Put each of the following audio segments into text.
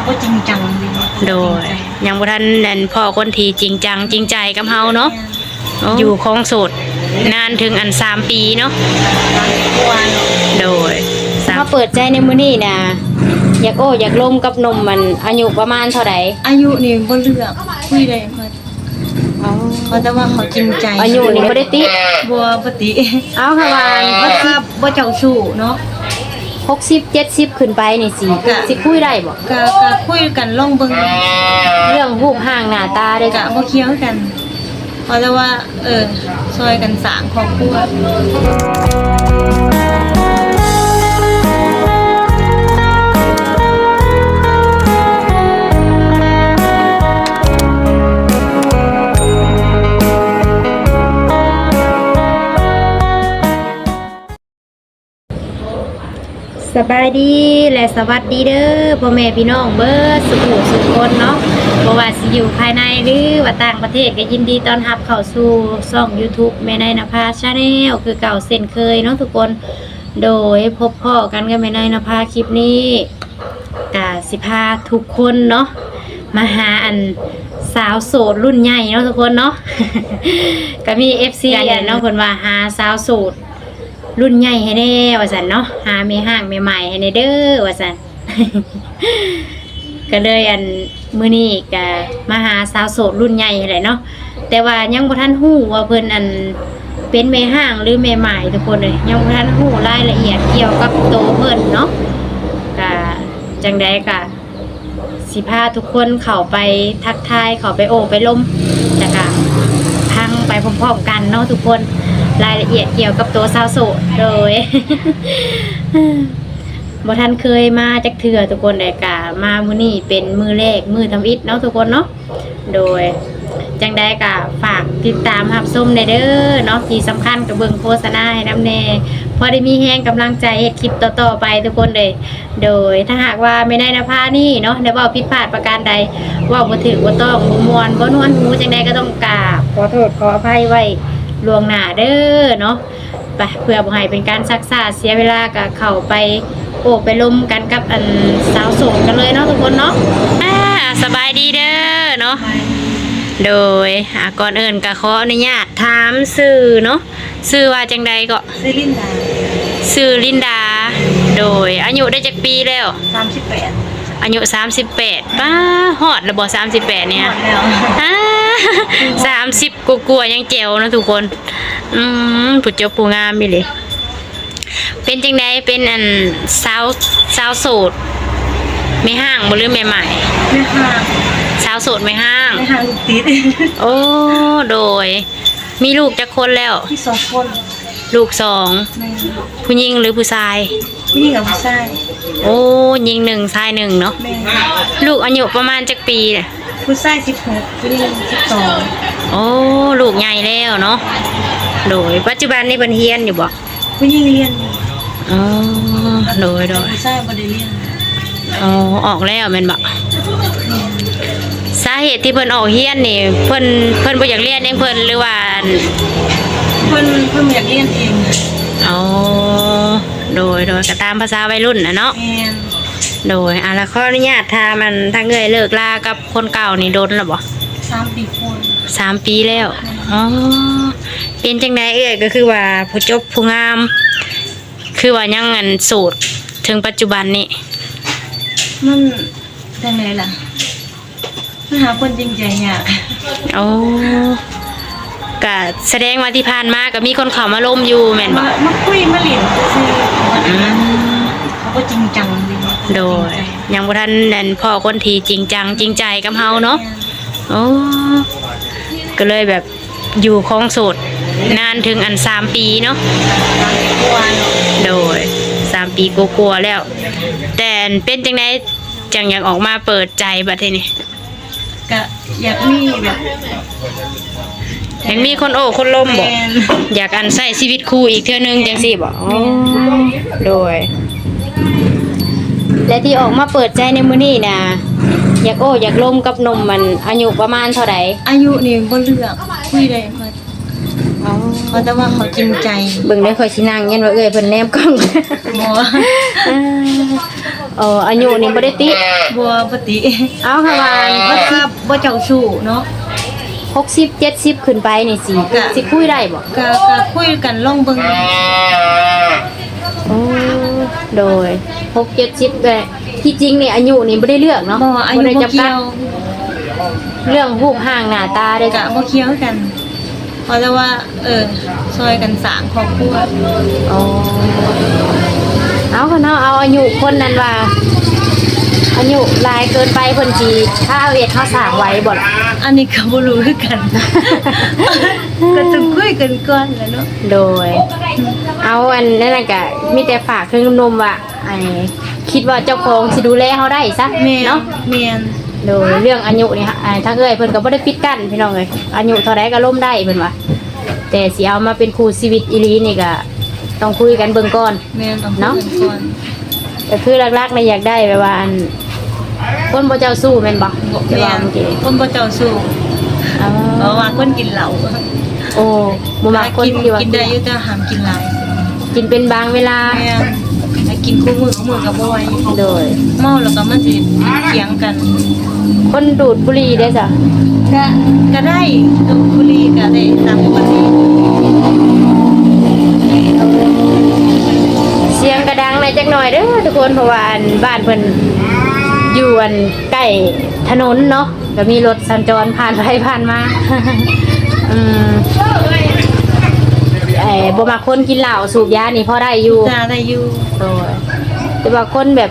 เขาก็จริงจังดีโดยยังบ่ทันนั่นพ่อคนที่จริงจังจริงใจกับเฮาเนาะออยู่ยู่ครองโสดนานถึงอันสามปีเนาะกวนโดยมาเปิดใจในมื้อนี้นะอยากโอ้อยากลมกับหนมมันอายุประมาณเท่าไหร่อายุนี่บ่เลือกคุยได้เพิ่นเพราะแต่ว่าเขาจริงใจอายุนี่บ่ได้ติบัวปติเอาค่ะว่าบ่ทราบบ่เจ้าชู้เนาะ 60 70ขึ้นไปนี่สิกะสิคุยได้บ่ก็ก็คุยกันลองเบิ่งเรื่องรูปร่างหน้าตาได้กะจ้ะบ่เคี้ยวกันเพราะแต่ว่า เออช่วยกันสร้างครอบครัวส บายดีและสวัสดีเด้อพ่อแม่พี่น้องเบิดสุขุสุขคนเนาะบ่ว่าสิอยู่ภายในหรือว่าต่างประเทศก็ยินดีต้อนรับเข้าสู่ช่อง YouTube แม่นายนภาชาแนลคือเก่าเส้นเคยเนาะทุกคนโดยพบพ่อกันกับแม่นายนภาคลิปนี้กะสิพาทุกคนเนาะมาหาอันสาวโสดรุ่นใหญ่เนาะทุกคนเนาะก็มี FC อันเนาะเพิ่นว่าหาสาวโสด รุ่นใหญ่ให้แน่ว่าสันเนาะหาเมห้างเมใหม่ให้แน่เด้อว่าสันก็เลยอันมือนี้ก็มาหาสาวโสดรุ่นใหญ่ให้แหละเนาะแต่ว่ายังบ่ทันฮู้ว่าเพิ่นอันเป็นแม่ห้างหรือแม่ใหม่ทุกคนเลยยังบ่ทันฮู้รายละเอียดเกี่ยวกับโตเพิ่นเนาะก็จังใดก็สิพาทุกคนเข้าไปทักทายเข้าไปโอบไปล้มแล้วก็พังไปพร้อมๆกันเนาะทุกคน รายละเอียดเกี่ยวกับตัวสาวโสดโดยบ่ทันเคยมาจักเถื่อทุกคนแต่กะมามื้อนี้เป็นมือแรกมือทำอิฐเนาะทุกคนเนาะโดยจังได้กะฝากติดตามรับชมในเด้อเนาะที่สำคัญกับเบิ่งโฆษณาให้นำแน่พอได้มีแฮงกำลังใจเฮ็ดคลิปต่อๆไปทุกคนเลย โดยถ้าหากว่าไม่ได้นภานี่เนาะได้ว้าผิดพลาดประการใดว้าบ่ถูกบ่ต้องบ่มวนบ่นวลหูจังใดก็ต้องกราบขอโทษขออภัยไว้ ล่วงหน้าเด้อเนาะไปเพื่อบ่ให้เป็นการซักซ่าเสียเวลาก็เข้าไปโอบไปลมกันกับอันสาวโสดกันเลยเนาะทุกคนเนาะอ่าสบายดีเด้อเนาะโดยอ่าก่อนอื่นก็ขออนุญาตถามชื่อเนาะชื่อว่าจังใดก็ซิลินดาชื่อลินดา โดย อายุได้จักปีแล้ว38อายุ 38ป้าฮอดระบ่38เนี่ยหมดแล้ว อ่า30กลัวาๆยังแจ๋วเนาะทุกคน อืมผู้เจ้าผู้งามอีหลีเป็นจังไดเป็นอันสาวสาวโสดไม่ห้างบ่หรือไม่ใหม่แม่ห้างสาวโสดไม่ห้างแม่ห้างลูกติดโอ้โดย มีลูกจักคนแล้วที่สองคนลูกสองแม่ผู้หญิงหรือผู้ชายผู้หญิงกับผู้ชาย โอ้หญิงหนึ่งชายหนึ่งเนาะแม่ลูกอายุประมาณจักปีเนี่ย ผู้ชาย16ผู้หญิง12โอ้ลูกใหญ่แล้วเนาะโดยปัจจุบันนี่เป็นเฮียนอยู่บ่ผู้หญิงเรียนอยู่อ๋อโดยโดยผู้ชายบ่ได้เรียนอ๋อออกแล้วแม่นบ่สาเหตุที่เพิ่นออกเฮียนนี่ เพิ่นเพิ่นบ่อยากเรียนเองเพิ่นหรือว่าเพิ่นเพิ่นอยากเรียนเองอ๋อโดยโดยก็ตามภาษาวัยรุ่นนะเนาะแม่น โดยอะแล้วขออนุญาตถ้ามันถ้าเงยเลิกลากับคนเก่านี่โดนหรอบ่สามปีคนสามปีแล้วอ๋อเป็นจังไดเอ่ยก็คือว่าผู้จบผู้งาม คือว่ายังเงินสูตรถึงปัจจุบันนี้มันยังไงล่ะมันหาคนจริงใจยากโอ้ก็แสดงว่าที่ผ่านมาก็มีคนเข้ามาล้มอยู่แม่นบ่มามาคุยมาเล่นซื่อๆอืมเขาก็จริงจังดี โดยยังบ่ทันนั่นพ่อคนที่จริงจังจริงใจกับเฮาเนาะโอ้ก็เลยแบบอยู่ครองโสดนานถึงอันสามปีเนาะกวนโดยสามปีกลัวาๆแล้ว แต่เป็นจังไดจังอยากออกมาเปิดใจบัดทีนี้ก็อยากมีแบบยังมีคนโอ้คนล้มบอกแม่นอยากอันใส่ชีวิตคู่อีกเทื่อนึงจังสี่บอกโดย และที่ออกมาเปิดใจในมื้อนี้นะอยากโอ้อยากล้มกับหนมมันอายุประมาณเท่าไหร่อายุนี่บ่เลือกคุยได้เพิ่นเพราะแต่ว่าเขาจริงใจเบิ่งได้ค่อยสินั่งยันว่าเอ้ยเพิ่นแนมกล้องบ่อ่าเอออายุนี่บ่ได้ติบัวปฏิเอาค่ะว่าบ่ทราบบ่เจ้าชู้เนาะ60 70ขึ้นไปนี่สิจ้ะสิคุยได้บ่ก็ก็คุยกันลองเบิ่งโอ้ โดย6 70แต่ที่จริงนี่อายุนี่บ่ได้เลือกเนาะบ่อายุได้บ่จำกัเกี่ดยวเรื่องรูปร่างหน้าตาได้กะบ่เกี่ยวกันเพราะแต่ว่า เออช่วยกันสร้างครอบครัวอ๋อเอาค่ะเนาะเอาอายุคนนั้นว่าอายุหลายเกินไปเพิ่นสิถ้าเอาเฮ็ดเฮาสร้างไว้บ่ล่ะอันนี้ก็บ่รู้คือกัน ก็ต้องคุยกันก่อนแหล้วเนาะโดย เอาอันนั้นน่ะก็มีแต่ฝากเครื่องนมว่าไอ้คิดว่าเจ้าของสิดูแลเฮาได้ซะแม่นเนาะแม่นโดยเรื่องอายุนี่ฮะอ่าทางเอ้ยเพิ่นก็บ่ได้ปิดกั้นพี่น้องเอ้ยอายุเท่าใดก็ล้มได้เพิ่นว่าแต่สิเอามาเป็นคู่ชีวิตอีหลีนี่ก็ต้องคุยกันเบิ่งก่อน แม่นต้องคุยเนาะกันก่อนก็คือหลักๆน่ะอยากได้แบบว่าอันคนบ่เจ้าสู้แม่นบ่จะแม่ว่านเมื่อกี้คนบ่เจ้าสู้อ๋อเพราะว่าคนกินเหล้าโอ้บ่มักคนกินที่ว่ากินได้อยู่แต่ห้ามกินหลาย กินเป็นบางเวลาแม่นให้กินคู่มือคู่มือก็บ่ไหวโดย เมาแล้วก็มันสิเถียงกันคนดูดบุหรี่ได้จ้ะก็ก็ได้ดูดบุหรี่ก็ได้ตามปกติเสียงกระดังในอยจักหน่อยเด้อทุกคนเพราะว่าอันบ้านเพิ่นอยู่อันใกล้ถนนเนาะก็มีรถสัญจรผ่านไปผ่านมา อืมไอ้บ่มาคนกินเหล้าสูบยานี่พอได้อยู่จ้าได้อยู่โดยแต่ว่าคนแบบ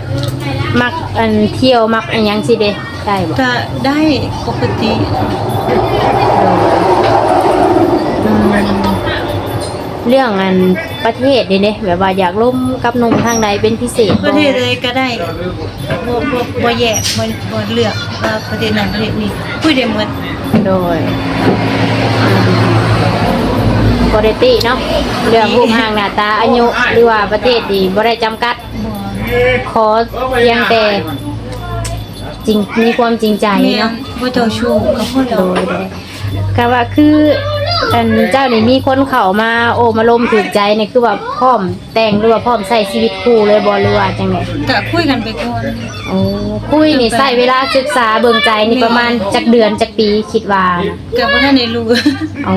มักอันเที่ยวมักอันหยังสิเด้ได้บ่ก็ได้ปกติอืมเรื่องอันประเทศนี่เด้แบบว่าอยากล่มกับหนุ่มทางใดเป็นพิเศษประเทศใดก็ได้บ่บ่บ่แยกบ่บ่เลือกว่าประเทศนั้นประเทศนี้คุยได้หมดโดย บริติเนาะเรื่องรูปร่างหน้าตาอายุหรือว่าประเทศดีบ่ได้จำกัดบ่ขอเพียงแต่จริงมีความจริงใจแม่นเนาะ บ่เจ้าชู้กับคนโดเรายโดยก็ว่าคือ อันเจ้านี่มีคนเข้ามาโอ้มาลมถูกใจนี่คือว่าพร้อมแต่งหรือว่าพร้อมใช้ชีวิตคู่เลยบ่หรือว่าจังไดก็คุยกันไปก่อนโอ้คุยนี่ใช้เวลาศึกษาเบิ่งใจนี่ประมาณจักเดือนจักปีคิดว่านะก็บ่ทันได้รู้โอ้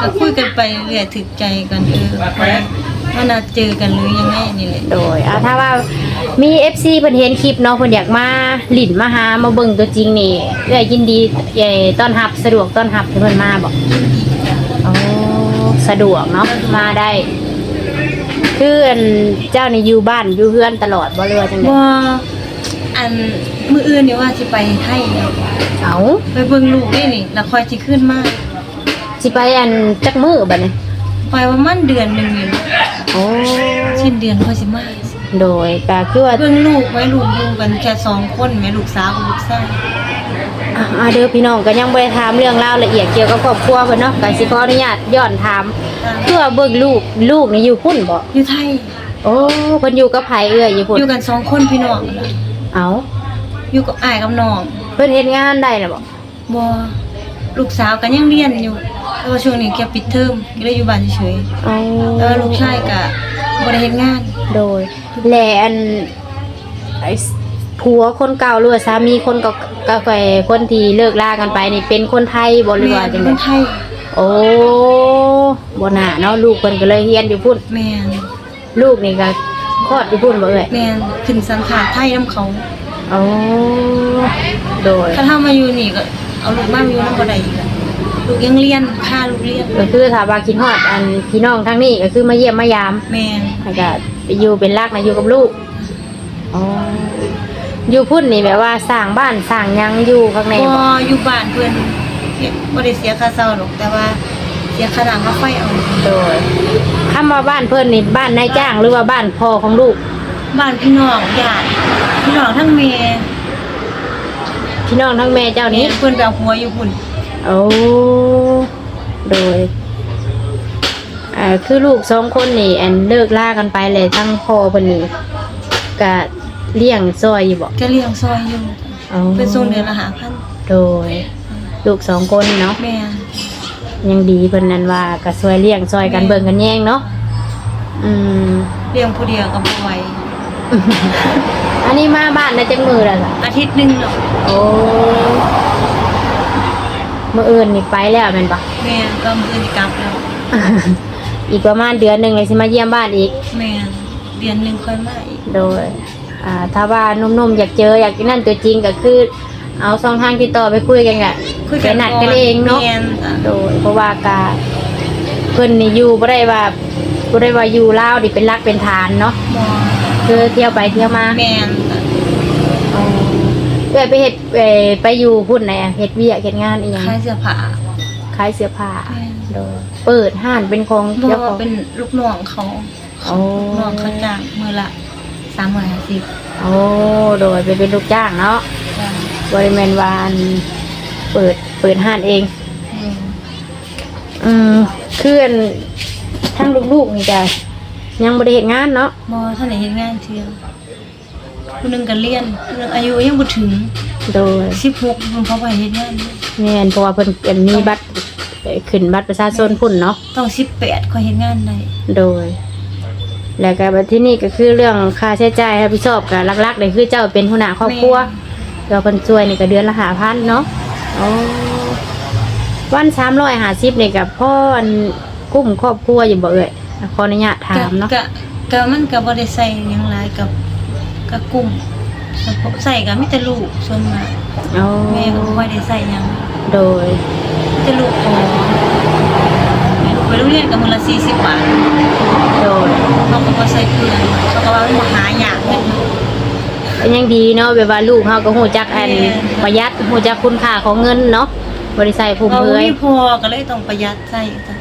ก็คุยกันไปเรื่อยๆถึกใจกันเออ ว่าว่าน่าเจอกันหรือยังไงนี่แหละโดยเอาถ้าว่ามี FC เพิ่นเห็นคลิปเนาะเพิ่นอยากมาหลินมาหามาเบิ่งตัวจริงนี่เอ้ยยินดีเอ่อต้อนรับสะดวกต้อนรับให้เพิ่นมาบ่อ๋อสะดวกเนาะมาได้ คืออันเจ้านี่อยู่บ้านอยู่เฮือนตลอดบ่เรือว่าจังได๋ว่าอันมื้ออื่นนี่ว่าสิไปไทยเนี่ยเอาไปเบิ่งลูกนี่นี่แล้วค่อยสิขึ้นมาสิไปอันจักมื้อบัดนี้ ไปประมาณเดือนหนึงนี่โอ้สิ้นเดือนค่อยสิมาโดยก็คือว่าเบิ่งลูกไว้ลูกอยู่กันแค่สองคนแม่ลูกสาวกับลูกชาย อ่าเด้อพี่น้องก็ยังบ่ได้ถามเรื่องราวละเอียดเกี่ยวกับครอบครัวเพิ่นเนาะก็สิขออนุญาตย้อนถามคือว่าเบิ่งลูกลูกนี่อยู่พุ่นบ่อยู่ไทยโอ้เพิ่นอยู่กับไผเอื้อยอยู่พุ่นอยู่กันสองคนพี่น้องนั่นล่ะเอาอยู่กับอ้ายกับน้องเพิ่นเฮ็ดงานได้ล่ะบ่บ่ลูกสาวก็ยังเรียนอยู่ แต่ว่าช่วงนี้แกปิดเทอมก็เลยอยู่บ้านเฉยเอาๆแล้วลูกชายก็บ่ได้เฮ็ดงานโดย แลอันไอ้ผัวคนเก่าหรือว่าสามีคนเก่าก็ไปคนที่เลิกลากันไปนี่เป็นคนไทยบ่หรือว่าจังคได๋นไทยโอ้บ่น่าเนาะลูกเพิ่นก็เลยเรียนอยู่พุ่นแม่นลูกนี่ก็คลอดอยู่พุ่นบ่เอ่ยแม่นขึ้นสังขารไทยนํเขาโอ้โดย ถ้าเฮามาอยู่นี่ก็เอาลูกมาอยู่นำบ่ได้อีกอะ ลูกยังเรียนค่าลูกเรียนก็คือถ้าว่าคิดฮอดอันพี่น้องทั้งนี้ก็คือมาเยี่ยมมายามแม่นแล้วก็ไปอยู่เป็นรักนะอยู่กับลูกอ๋ออยู่พุ่นนี่แบบว่าสร้างบ้านสร้างหยังอยู่ข้างในพบ่ออยู่บ้านเพิ่นบ่ได้เสียค่าเช่าหรอกแต่ว่าเสียค่าน้ำค่าไฟเอาโดยคำว่าบ้านเพิ่นนี่บ้านนายจ้าง หรือว่าบ้านพ่อของลูก บ้านพี่น้องญาติพี่น้องทั้งแม่พี่น้องทั้งแม่เจ้านี่นี้เพิ่นไปเอาหัวอยู่พุ่น โอ้โดยอ่าคือลูกสองคนนี่อันเลิกล่ากันไปเลยทั้งพ่อเพิ่นนี่ก็เลี้ยงซอยอยู่บ่ก็เลี้ยงซอยอยู่อ๋อเป็นส่งเดือนละ5,000โดย ลูกสองคนเนาะแม่ยังดีเพิ่นนั้นว่าก็ช่วยเลี้ยงช่วยกันเบิ่งกันแย่งเนาะอืมเลี้ยงผู้เดียวก็บ่ไหวอันนี้มาบ้านได้จังมือแล้วล่ะอาทิตย์หนึงเนาะโอ้ มื่ออื่นนี่ไปแล้วแม่นปะแม่ก็มื้อนี้กลับแล้ว อีกประมาณเดือนหนึ่งเลยสิมาเยี่ยมบ้านอีก แม่เดือนหนึงค่อยมาอีกโดยอ่าถ้าว่านุ่มๆอยากเจออยากนั่นตัวจริงก็คือ เอาสองทางติดต่อไปคุยกันกะไปนัดกันเองเนาะแม่จ้ะโดยเพราะว่ากาเพิ่นนี่อยู่บ่ได้ว่าบ่ได้ว่าอยู่ลาวนี่เป็นรักเป็นฐานเนาะหมอคือเที่ยวไปเที่ยวมาแม่จ้ะอ๋อ เอ้ยไปเฮ็ดเอ่อไปอยู่พุ่นไหนอะเฮ็ดเวียกเฮ็ดงานอีหยังขายเสื้อผ้า ขายเสื้อผ้าแม่โดยเปิดห้านเป็นของเพราะเจ้าขว่าอง เป็นลูกน้องเขาโอ้ลูกน้องเขาจ้างมื้อละ350โอ้โดยไปเป็นลูกจ้างเนาะจ้ะบริเวณวาอันเปิดเปิดห้านเองแม่อืมคืออันทั้งลูกๆนี่จ้ะยังบริเหตุงานเนาะบ่ท่านได้เฮ็ดงานเที่ยว ผู้หนึงก็เรียนผู้หนึงอายุยังบ่ถึงโดย16มันเขาไปเฮ็ดงานแม่นเพราะว่าเพิ่นเป็นมีบัตรเอ่อขึ้นบัตรประชาชนพุ่นเนาะต้อง18ค่อยเฮ็ดงานได้โดย แล้วก็บัดที่นี่ก็คือเรื่องค่าใช้จ่ายรับผิดชอบกับหลักๆเลยคือเจ้าเป็นหัวหน้าครอบครัวเราเพิ่นช่วยนี่ก็เดือนละ5,000เนาะโอ้วัน350นี่ก็พ่ออันกุ้มครอบครัวอยู่บ่เอ่ยขออนุญาตถามเนาะ ก็ก็มันก็บ่ได้ใส่หยังหลายกับ กับกลุ่มใส่ก็มีแต่ลูกส่วนมากโอ้แม่ก็บ่ค่อยได้ใส่หยังโดย มีแต่ลูกพอแม่ลูกไปโรงเรียนก็มื้อละ40บาทโดยเขาก็บ่ใส่เพื่อนเขาก็ว่ามันบ่หายากเงินเป็นยังดีเนาะแบบว่าลูกเฮาก็ฮู้จักอันประหยัดฮู้จักคุณค่าของเงินเนาะบ่ได้ใส่ฟุ่มเราเฟือยมีพอก็เลยต้องประหยัดใส่จ้ะ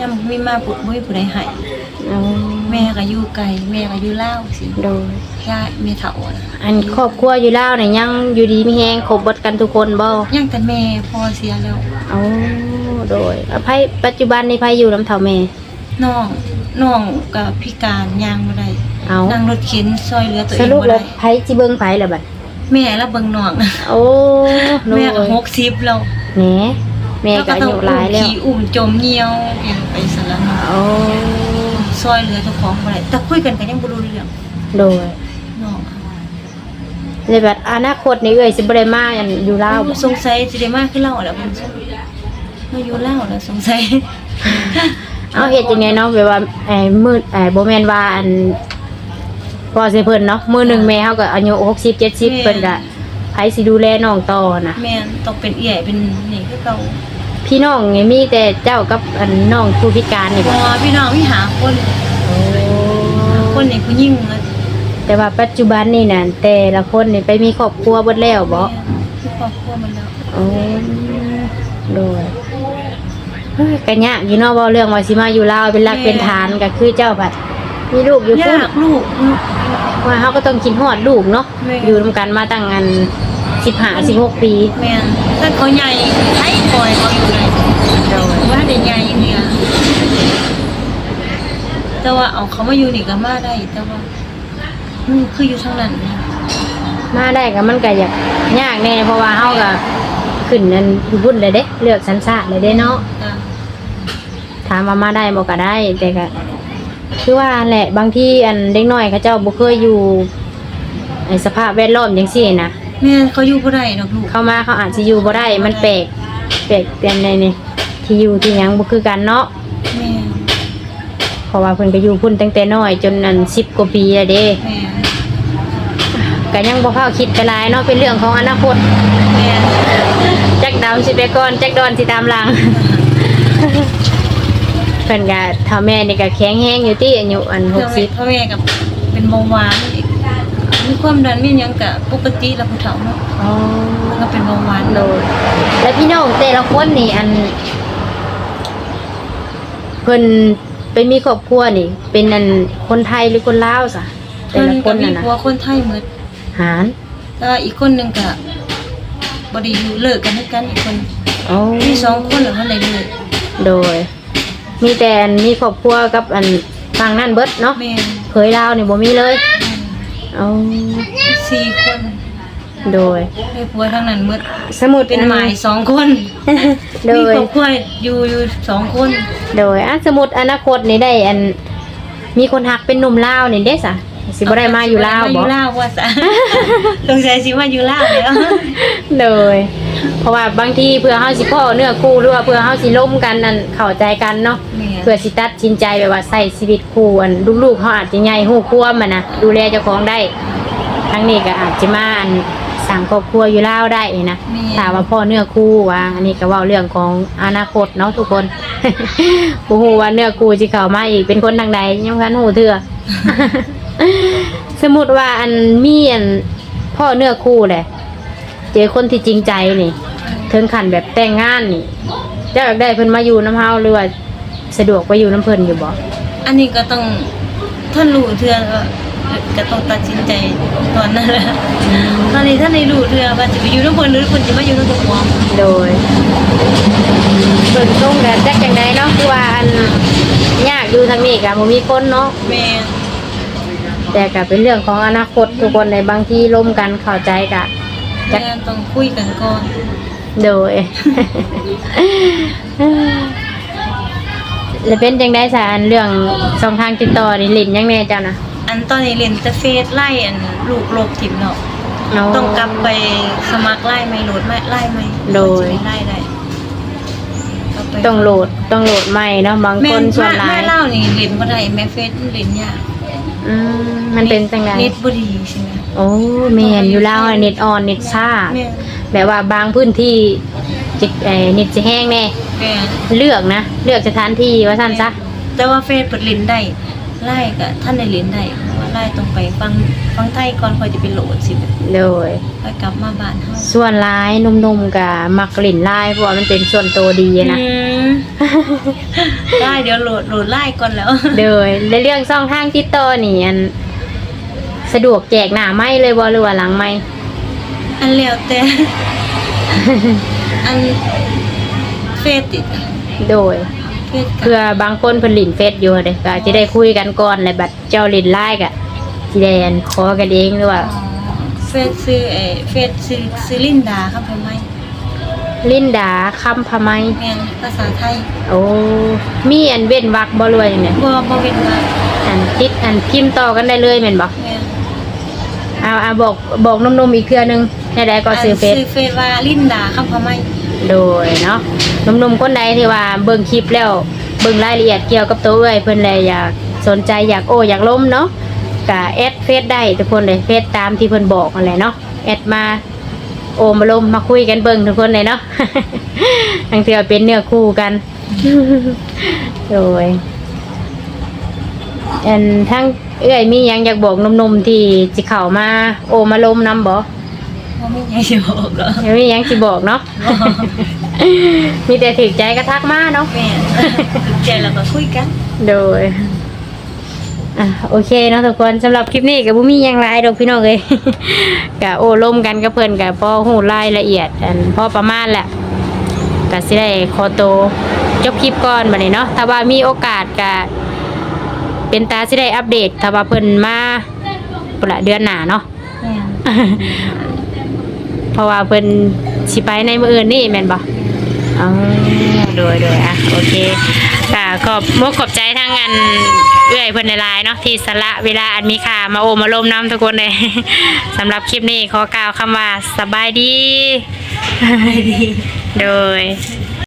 ยังมีมาปุ๊บบ่มีผู้ใดให้อ๋อ แม่ก็อยู่ไกลแม่ก็อยู่ลาวสิโดยย่าแม่เฒ่าน่ะอันครอบครัวอยู่ลาวเนี่ยยังอยู่ดีมีแฮงครบเบิดกันทุกคนบ่ยังแต่แม่พ่อเสียแล้วอ๋อโดยอภัยปัจจุบันนี้ไผอยู่นำเฒ่าแม่ น้องน้องก็พิการย่างบ่ได้เอานั่งรถเข็นซอยเหลือตัวสเองรุปบ่แล้วได้ไผสิเบิ่งไผล่ะบัดแม่แล้วเบิ่งน้องโอ้โดยแม่ก็60แล้วแหนแม่ก็อายุหลายแล้ว ขี่อุ้มจมเหี่ยวเปลี่ยนไปซะแล้วเนาะ โอ้ ซอยเหลือเจ้าของบ่ได้แต่คุยกันก็ยังบ่รู้เรื่องโดยน้องเลยแบบอนาคตนี่เอ้ยสิบ่ได้มาอันอยู่ลาวบ่สงสัยสิได้มาคือเล่าแหล้วเพิ่นส่งมาอยู่ลาวแล้วสงสัย เอาเฮ็ดจังไดเนาะแบบว่าไอ้มือไอ้บ่แม่นว่าอันพอสิเพิ่นเนาะมื้อหนึงแม่เฮาก็อายุ60 70เพิ่นก็ไผสิดูแลน้องต่อนะแม่นต้องเป็นเอี่ยเป็นนี่คือเก่า พี่น้องนี่มีแต่เจ้ากับอันน้องผู้พิการนี่พบ่อพี่น้องมีหาคน คนนี่ผู้หญิงนะแต่ว่าปัจจุบันนี่น่ะแต่ละคนนี่ไปมีครอบครัวเบิดแล้วบ่แม่มีครอบครัวมันแล้วโอ้โดยเฮ้ยก็ยากอยู่เนาะเว้าเรื่องว่าสิมาอยู่ลาวเป็นหลักเป็นฐานก็คือเจ้าบัดมีลูกอยู่พุ่นยากลูก ว่าเขาก็ต้องกินฮอดลูกเนาะแม่ อยู่ร่วมกันมาตั้งอัน สิบห้าสิบหกปีแม่นถ้าเขาใหญ่ให้ปล่อยเขาอยู่เลยว่าได้ใหญ่เนี่ยแต่ว่าเอาเขามาอยู่นี่ก็มาได้แต่ว่าอืมคืออยู่ทางนั้นนะมาได้ก็มันก็อยากยากแน่เพราะว่าเขาก็ขึ้นนั่นอยู่พุ่นเลยเด้ เลือกสัญชาติเลยเด้เนาะจ้ะถามว่ามาได้บ่ก็ได้แต่ก็คือว่าแหละบางที่อันเด็กน้อยเขาเจ้าบ่เคยอยู่ในสภาพแวดล้อมจังซี่นะ แม่เขาอยู่บ่ได้ดอกลูกเข้ามาเขาอาจจะอยู่บ่ได้มันแปลกแปลกเปลี่ยนในนี่ที่อยู่ที่หยังบ่คือกันเนาะแม่เพราะว่าเพิ่นก็อยู่พุ่นตั้งแต่น้อยจนอัน10กว่าปีแล้วเด้แม่ก็ยังบ่เข้าคิดไปหลายเนาะเป็นเรื่องของอนาคตแม่จักดำสิไปก่อนจักดอนสิตามหลัง เพิ่นก็เท่าแม่นี่ก็แข็งแรงอยู่ที่อายุอันพ่อแม่พ่อแม่กับเป็นเบาหวานอีก มีความดันมีหยังกะปกติแล้วผู้เฒ่าเนาะ60อ๋อมันก็เป็นเบาหวานโดยแล้วพี่น้องแต่ละคนนี่อันเพิ่นไปมีครอบครัวนี่ เป็นอันคนไทยหรือคนลาวซะแต่เพิ่นละคก็นมีน่ะนะผัวคนไทยหมดหารแล้วอีกคนหนึงก็บ่ได้อยู่เลิกกันด้วยกันอีกคนอ๋อมีสองคนแล้วเพิ่นได้เลิกโดย มีแต่อันมีครอบครัวกับอันฝั่งนั้นเบิดเนาะแม่นเคยลาวนี่บ่มีเลย อ๋อสี่คนโดยได้ผัวทั้งนั้นหมดสมุดเป็นหมายสองคนโดมียครอบครัวอยู่อยู่สองคนโดยอะสมุดอนาคตนี่ได้อัน มีคนหักเป็นหนุ่มลาวนี่เด้สะสิบ่ได้มาอยู่ลาวมาอบ่ยู่ลาวว่าซะ สงสัยสิมาอยู่ลาวแล้วเลย เพราะว่าบางทีเพื่อเฮาสิพ่อเนื้อคู่หรือว่าเพื่อเฮาสิล้มกันนั่นเข้าใจกันเนาะแม่ เพื่อสิตัดสินใจแบบว่าใส่ชีวิตคู่อันลูกๆเขาอาจจะใหญ่ฮู้ควมอะนะดูแลเจ้าของได้ทั้งนี้ก็อาจจะมาอันสั่งครอบครัวอยู่ลาวได้นะแม่ ถามว่าพ่อเนื้อคู่ว่า อันนี้ก็เว่าเรื่องของอนาคตเนาะทุกคน บ่ฮู้ว่าเนื้อคู่สิเข้ามาอีกเป็นคนทางใดยังคันฮู้เทื่อ สมมุติว่าอันมีอันพ่อเนื้อคู่แหละ เจอคนที่จริงใจนี่ถึงขั้นแบบแต่งงานนี่เจ้าอยากได้เพิ่นมาอยู่น้ำเฮาหรือว่าสะดวกไปอยู่น้ำเพิ่นอยู่บ่อันนี้ก็ต้องท่านรู้เทื่อก็ก็ต้องตัดสินใจตอนนั้นแหละตอนนี้ท่านได้รู้เทื่อว่าจะไปอยู่นำเพิ่นหรือเพิ่นจะมาอยู่นำตัวของโดยเบิ่งตรงกันจักจังไดเนาะคือว่าอันยากอยู่ทางนี้ก็บ่มีคนเนาะแม่แต่ก็เป็นเรื่องของอนาคตทุกคนในบางที่ร่วมกันเข้าใจกะ แม่ต้องคุยกันก่อน โดย แล้วเป็นจังได้สารเรื่องช่องทางติดต่อนี่ลินยังแน่เจ้านะอันตอนนี้เล่นแต่เฟซไล่อันลูกโลบทิมเนาะเนาะ ต้องกลับไปสมัครไล่ไหม่โหลดไม่ไล่ไหม่โดยไล่ได้กลับไปต้องโหลดต้องโหลดใหม่เนาะบางแม่คนส่วนหลาแม่ยเล่านี่เล่นบ่ได้แม่เฟซเล่นยากอืมมันเป็นจังไดเน็ตบ่ดีใช่ไหม โอ้แม่นอยู่แล้วอะเน็ตออนเน็ตช้าแม่แบบว่าบางพื้นที่จิเอ่อเน็ตจะแห้งแน่แม่เลือกนะ เลือกสถานที่ว่าซั่นซะแต่ว่าเฟซเปิดเล่นได้ไล่ก็ท่านได้เล่นได้เพราะว่าไล่ต้องไปฟังฟังไทยก่อนค่อยจะไปโหลดสิโดย ค่อยกลับมาบ้านเฮาส่วนร้ายหนุ่มๆกับมักกลิ่นลายเพราะว่ามันเป็นส่วนตัวดีนะ อืมได้เดี๋ยวโหลดโหลดไล่ก่อนแล้วโดยในเรื่องช่องทางติดต่อนี่อัน สะดวกแจกหน้าไม้เลยบ่หรือว่าหลังไม้อันแล้วแต่ อันเฟซติดโดย เฟซกับเพื่อบางคนเพิ่นหลินเฟซอยู่เด้ก็จะได้คุยกันก่อนแล้วบัดเจ้าหลินไลน์ก็สิได้อันขอกันเองหรือว่า เฟซซื้อเออเฟซซื้อซื้อลินดาครับพ่อไหมลินดาคำพะไมแม่นภาษาไทยโอ้มีอันเว้นวรรคบ่รวยเนี่ยบ่บ่เว้นว่าอันติดอันพิมพ์ต่อกันได้เลยแม่นบ่แม่น เอาเอาบอกบอกหนุ่มๆอีกเทื่อนึงให้ได้ก็ซื้อเฟซ ซื้อเฟซว่าลินดาครับพ่อไหมโดยเนาะหนุ่มๆคนใดที่ว่าเบิ่งคลิปแล้วเบิ่งรายละเอียดเกี่ยวกับตัวเอ้อยเพิ่นเลยอยากสนใจอยากโอ้อยากล้มเนาะก็แอดเฟซได้ทุกคนเลยเฟซตามที่เพิ่นบอกนั่นแหละเนาะแอดมาโอมาลมมาคุยกันเบิ่งทุกคนเลยเนาะทั้งเทื่อเป็นเนื้อคู่กัน โดยอันทั้ง เอ้อยมีหยังอยากบอกหนุ่มๆที่สิเข้ามาโอมาลมนํบ่บ่มีหยังสิบอกหรอกยังมีหยังสิบอกเนาะมีแต่ถึกใจก็ทักมาเนาะแม่นถูกใจแล้วก็คุยกัน โดยอะโอเคเนาะทุกคนสำหรับคลิปนี้กับบุมีหยังไรดอกพี่น้องเลย กะโอ้ล่มกันกับเพื่อนกะพอหูรายละเอียดอันพอประมาณแหละกะสิได้ขอโตวจบคลิปก่อนบัดนี้เนาะถ้าว่ามีโอกาสกะ เป็นตาสิได้อัปเดตถ้าว่าเพิ่นมาปุระเดือนหน้าเนาะ แม่นเพราะว่าเพิ่นสิไปในมื้ออื่นนี่แม่นบ่อ๋อโดยโดยอะโอเคค่ะขอบมุกขอบใจทั้งอันเอื้อยเพิ่นหลายๆเนาะที่สละเวลาอันมีค่ามาโอมาลมน้ำทุกคนเลย สำหรับคลิปนี้ขอกล่าวคำว่าสบายดี ดี โดยด